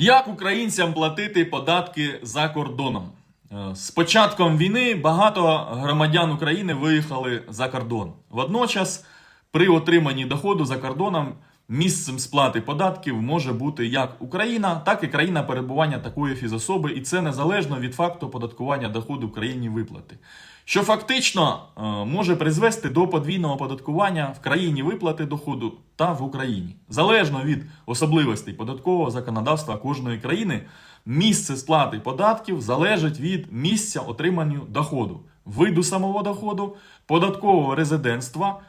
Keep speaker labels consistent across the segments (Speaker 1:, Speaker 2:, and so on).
Speaker 1: Як українцям платити податки за кордоном? Е, З початком війни багато громадян України виїхали за кордон. Водночас, при отриманні доходу за кордоном, місцем сплати податків може бути як Україна, так і країна перебування такої фізособи, і це незалежно від факту оподаткування доходу в країні виплати. Що фактично е, може призвести до подвійного оподаткування в країні виплати доходу та в Україні. Залежно від особливостей податкового законодавства кожної країни, місце сплати податків залежить від місця отримання доходу, виду самого доходу, податкового резидентства,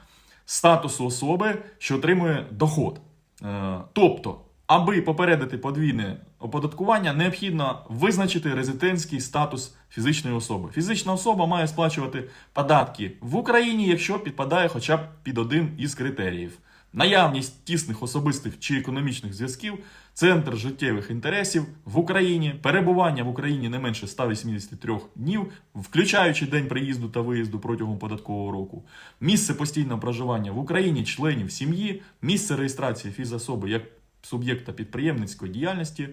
Speaker 1: статусу особи, що отримує доход. Е, Тобто, аби попередити подвійне оподаткування, необхідно визначити резидентський статус фізичної особи. Фізична особа має сплачувати податки в Україні, якщо підпадає хоча б під один із критеріїв. Наявність тісних особистих чи економічних зв'язків, центр життєвих інтересів в Україні, перебування в Україні не менше 183 днів, включаючи день приїзду та виїзду протягом податкового року, місце постійного проживання в Україні членів сім'ї, місце реєстрації фізособи як суб'єкта підприємницької діяльності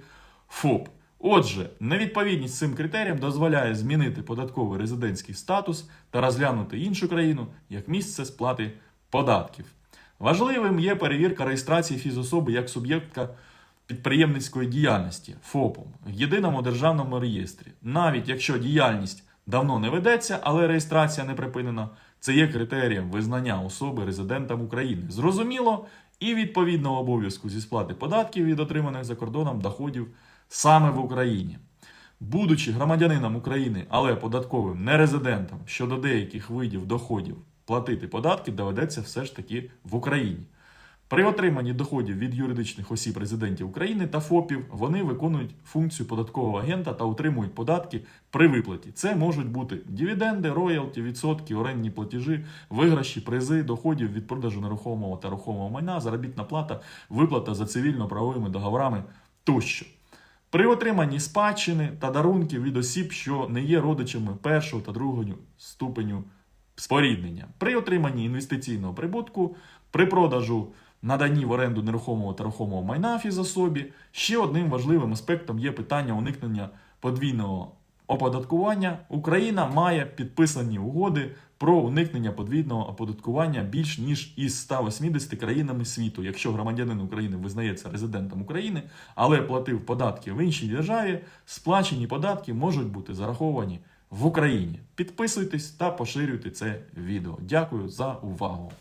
Speaker 1: ФОП. Отже, невідповідність цим критеріям дозволяє змінити податковий резидентський статус та розглянути іншу країну як місце сплати податків. Важливим є перевірка реєстрації фізособи як суб'єкта підприємницької діяльності ФОПом в єдиному державному реєстрі. Навіть якщо діяльність давно не ведеться, але реєстрація не припинена, це є критерієм визнання особи резидентом України. Зрозуміло, і відповідного обов'язку зі сплати податків від отриманих за кордоном доходів саме в Україні. Будучи громадянином України, але податковим нерезидентом щодо деяких видів доходів платити податки доведеться все ж таки в Україні. При отриманні доходів від юридичних осіб резидентів України та ФОПів вони виконують функцію податкового агента та отримують податки при виплаті. Це можуть бути дивіденди, роялті, відсотки, орендні платежі, виграші, призи, доходів від продажу нерухомого та рухомого майна, заробітна плата, виплата за цивільно-правовими договорами тощо. При отриманні спадщини та дарунків від осіб, що не є родичами першого та другого ступеню споріднення, при отриманні інвестиційного прибутку, при продажу наданні в оренду нерухомого та рухомого майна фізособі, ще одним важливим аспектом є питання уникнення подвійного оподаткування. Україна має підписані угоди про уникнення подвійного оподаткування більш ніж із 180 країнами світу, якщо громадянин України визнається резидентом України, але платив податки в іншій державі, сплачені податки можуть бути зараховані в Україні. Підписуйтесь та поширюйте це відео. Дякую за увагу.